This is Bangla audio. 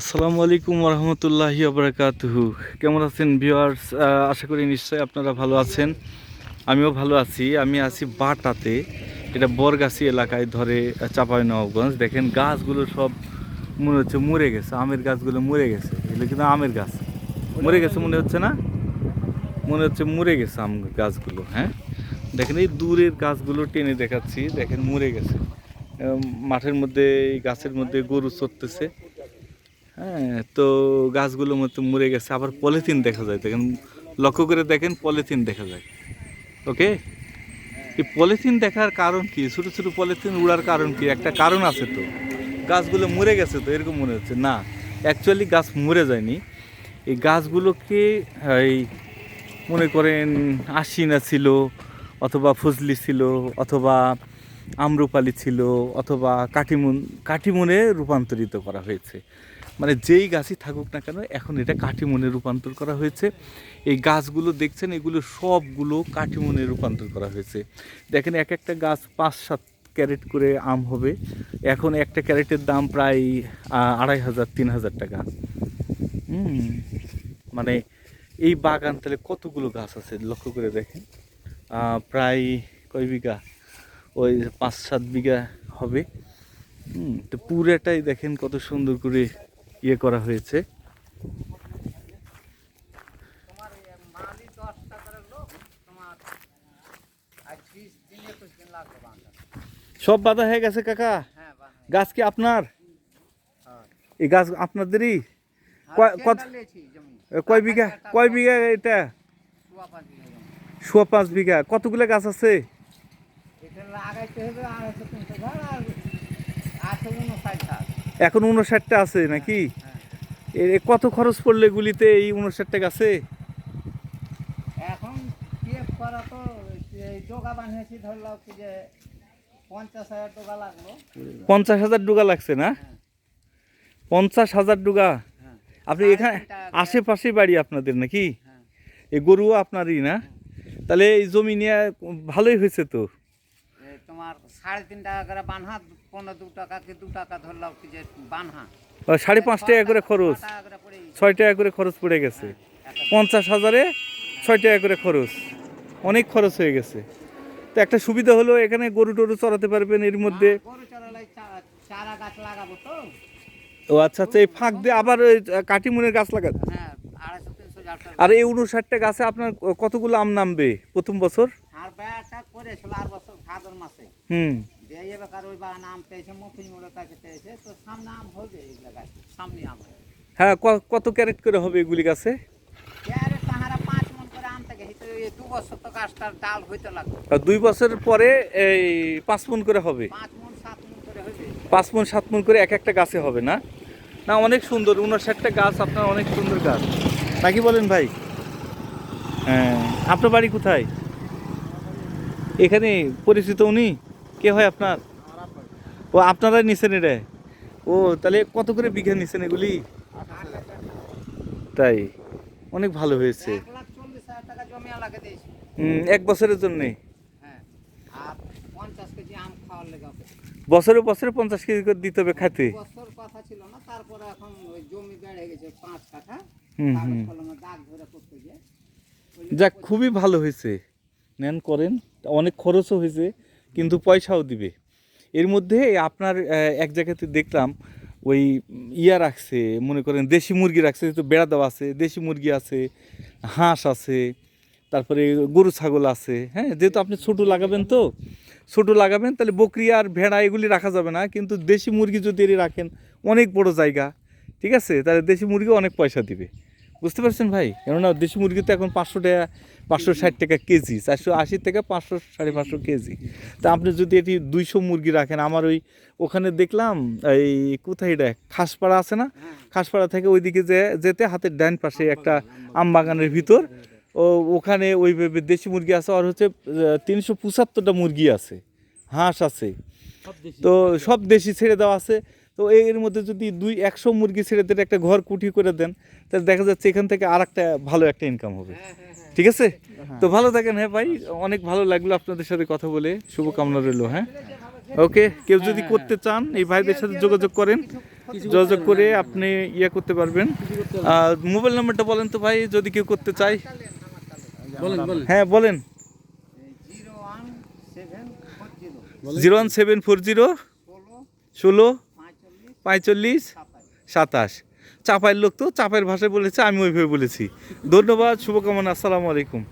আসসালামু আলাইকুম রহমতুল্লাহি আবরাকাতুহু কেমন আছেন ভিউয়ার্স? আশা করি নিশ্চয়ই আপনারা ভালো আছেন। আমিও ভালো আছি। আমি আছি বাটাতে। এটা বরগাছি এলাকায় ধরে চাপাই নবাবগঞ্জ দেখেন গাছগুলো সব মনে হচ্ছে মরে গেছে। আমের গাছগুলো মরে গেছে। এগুলো কিন্তু আমের গাছ। মরে গেছে মনে হচ্ছে না? মনে হচ্ছে মরে গেছে আম গাছগুলো হ্যাঁ? দেখেন এই দূরের গাছগুলো টেনে দেখাচ্ছি। দেখেন মরে গেছে। মাঠের মধ্যে, এই গাছের মধ্যে গরু চড়তেছে। হ্যাঁ তো গাছগুলোর মধ্যে মরে গেছে, আবার পলিথিন দেখা যায়। দেখেন, লক্ষ্য করে দেখেন, পলিথিন দেখা যায়। ওকে? এই পলিথিন দেখার কারণ কি? ছোটো ছোটো পলিথিন উড়ার কারণ কি? একটা কারণ আছে তো। গাছগুলো মরে গেছে তো, এরকম মনে হচ্ছে। না অ্যাকচুয়ালি গাছ মরে যায়নি। এই গাছগুলোকে, এই মনে করেন আশিনা ছিল, অথবা ফজলি ছিল, অথবা আম্রপালি ছিল অথবা কাটিমুন কাটিমুনে রূপান্তরিত করা হয়েছে। মানে যেই গাছই থাকুক না কেন, এখন এটা কাটিমনে রূপান্তর করা হয়েছে। এই গাছগুলো দেখছেন, এগুলো সবগুলো কাটিমনে রূপান্তর করা হয়েছে। দেখেন, এক একটা গাছ পাঁচ সাত ক্যারেট করে আম হবে। এখন একটা ক্যারেটের দাম প্রায় আড়াই হাজার, তিন হাজার টাকা। মানে এই বাগান তাহলে কতগুলো গাছ আছে, লক্ষ্য করে দেখেন। প্রায় কয় বিঘা? ওই পাঁচ সাত বিঘা হবে। তো পুরাটাই দেখেন কত সুন্দর করে ইয়ে করা হয়েছে। সব বাধা হয়ে গেছে কাকা? গাছ কি আপনার? এই গাছ আপনাদেরই? কয়- বিঘা কয় বিঘা এটা? সোয়া পাঁচ বিঘা। কতগুলো গাছ আছে? এখানে উনষাটটা আছে নাকি? হ্যাঁ এ এ কত খরচ পড়লে গুলিতে এই উনষাটটা গাছে? এখন পিএফ করা তো এই ডোকা বানিয়েছি ধরলাম যে পঞ্চাশ হাজার টাকা লাগল। পঞ্চাশ হাজার ডুগা লাগছে না? হ্যাঁ পঞ্চাশ হাজার ডুগা? হ্যাঁ। আপনি এখানে আশেপাশে বাড়ি আপনাদের নাকি? হ্যাঁ। এই গরুও আপনারই না? তাহলে এই জমি নিয়ে ভালোই হয়েছে তো? তোমার সাড়ে তিন টাকা করে বানহা পনেরো দু টাকা কি দু টাকা ধরলাম কি যে বানহা। সাড়ে পাঁচ টাকা করে খরচ। ছয় টাকা করে খরচ পড়ে গেছে। পঞ্চাশ হাজারে ছয় টাকা করে খরচ। অনেক খরচ হয়ে গেছে। তো একটা সুবিধা হলো এখানে গরু টরু চড়াতে পারবেন এর মধ্যে। লাগাবো তো। ও আচ্ছা আচ্ছা এই ফাঁক দিয়ে আবার ওই কাটিমুনের গাছ লাগা হ্যাঁ আর এই উনষাটটা গাছে আপনার কতগুলো আম নামবে প্রথম বছর? আর ব্যাগটা করেছিল আর মাসে। হুম। হ্যাঁ কত ক্যারেট করে হবে এগুলি গাছে? আরে তাহারা পাঁচ করে আম থেকে দু বছর তো গাছটার ডাল হইতে দুই বছরের পরে এই পাঁচ করে হবে? পাঁচ সাত মন করে হবে। পাঁচ মন সাত মন করে এক একটা গাছে হবে না? না অনেক সুন্দর উনষাটটা গাছ আপনার অনেক সুন্দর গাছ। নাকি বলেন ভাই। হ্যাঁ আপনার বাড়ি কোথায়? এখানে পরিচিত উনি? কে হয় আপনার? ও আপনারাই নিছেন এটা? ও তাহলে কত করে বিঘা নিছেন এগুলি? তাই অনেক ভালো হয়েছে। এক বছরের জন্যে? হ্যাঁ। বছরে বছরে পঞ্চাশ কেজি করে দিতে হবে খাতে বছর কথা ছিল না তারপরে এখন জমি বেড়ে গেছে পাঁচ কাঠা। যাক খুবই ভালো হয়েছে। নেন করেন। অনেক খরচও হয়েছে কিন্তু পয়সাও দিবে। এর মধ্যে আপনার এক জায়গাতে দেখলাম ওই ইয়া রাখছে মনে করেন দেশি মুরগি রাখছে তো বেড়া দেওয়া আছে দেশি মুরগি আছে হাঁস আছে তারপরে গরু ছাগল আছে হ্যাঁ? যেহেতু আপনি ছোটো লাগাবেন তো ছোটো লাগাবেন তাহলে বকরি আর ভেড়া এগুলি রাখা যাবে না কিন্তু দেশি মুরগি যদি এর রাখেন অনেক বড় জায়গা ঠিক আছে? তাহলে দেশি মুরগি অনেক পয়সা দিবে। বুঝতে পারছেন ভাই? কেননা দেশি মুরগি তো এখন পাঁচশো টাকা পাঁচশো ষাট টাকা কেজি চারশো আশি থেকে পাঁচশো সাড়ে পাঁচশো কেজি। তা আপনি যদি এটি দুইশো মুরগি রাখেন আমার ওই ওখানে দেখলাম এই কোথায় এটা? খাসপাড়া আছে না? খাসপাড়া থেকে ওইদিকে যে যেতে হাতের ডান পাশে একটা আম বাগানের ভিতর ও ওখানে ওইভাবে দেশি মুরগি আছে আর হচ্ছে তিনশো পঁচাত্তরটা মুরগি আছে হাঁস আছে। তো সব দেশি ছেড়ে দেওয়া আছে। তো এর মধ্যে যদি দুই একশো মুরগি ছেড়ে দিয়ে একটা ঘর কুঠি করে দেন তাহলে দেখা যাচ্ছে এখান থেকে আর একটা ভালো একটা ইনকাম হবে। ঠিক আছে? তো ভালো থাকেন হ্যাঁ ভাই। অনেক ভালো লাগল আপনাদের সাথে কথা বলে। শুভকামনা রইল হ্যাঁ? ওকে কেউ যদি করতে চান এই ভাইদের সাথে যোগাযোগ করেন। যোগাযোগ করে আপনি ইয়ে করতে পারবেন। আর মোবাইল নাম্বারটা বলেন তো ভাই যদি কেউ করতে বলেন হ্যাঁ বলেন। Zero one seven four zero ষোলো পঁয়তাল্লিশ, সাতাশ। চাপাইয়ের লোক তো চাপাইয়ের ভাষায় বলেছে আমি ওইভাবে বলেছি। ধন্যবাদ, শুভকামনা, আসসালামু আলাইকুম।